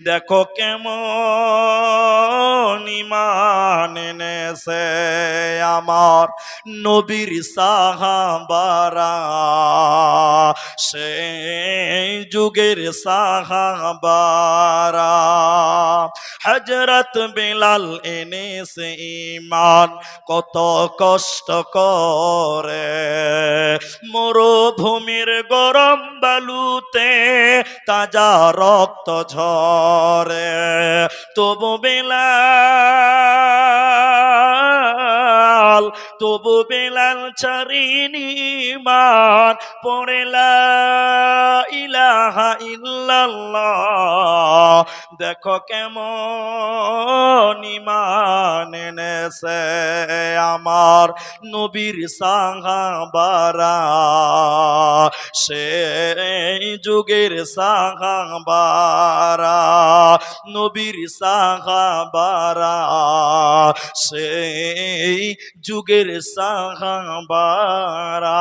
দেখো কেমন ইমান এনেছে আমার নবীর সাহাবারা। সেই যুগের সাহাবারা। হজরত বেলাল এনেছে ইমান কত কষ্ট করে। মরুভূমির গরম বালুতে তাজা রক্ত ঝরে, তবু বেলাল তবু বেলাল ছাড়িনি মান পড়েলা ইলাহা ইল্লাল্লাহ। দেখো কেমন ইমান এনেছে আমার নবীর সাহাবারা। সেই যুগের সাহাবারা নবীর সাহাবারা সেই যুগের সাহাবারা।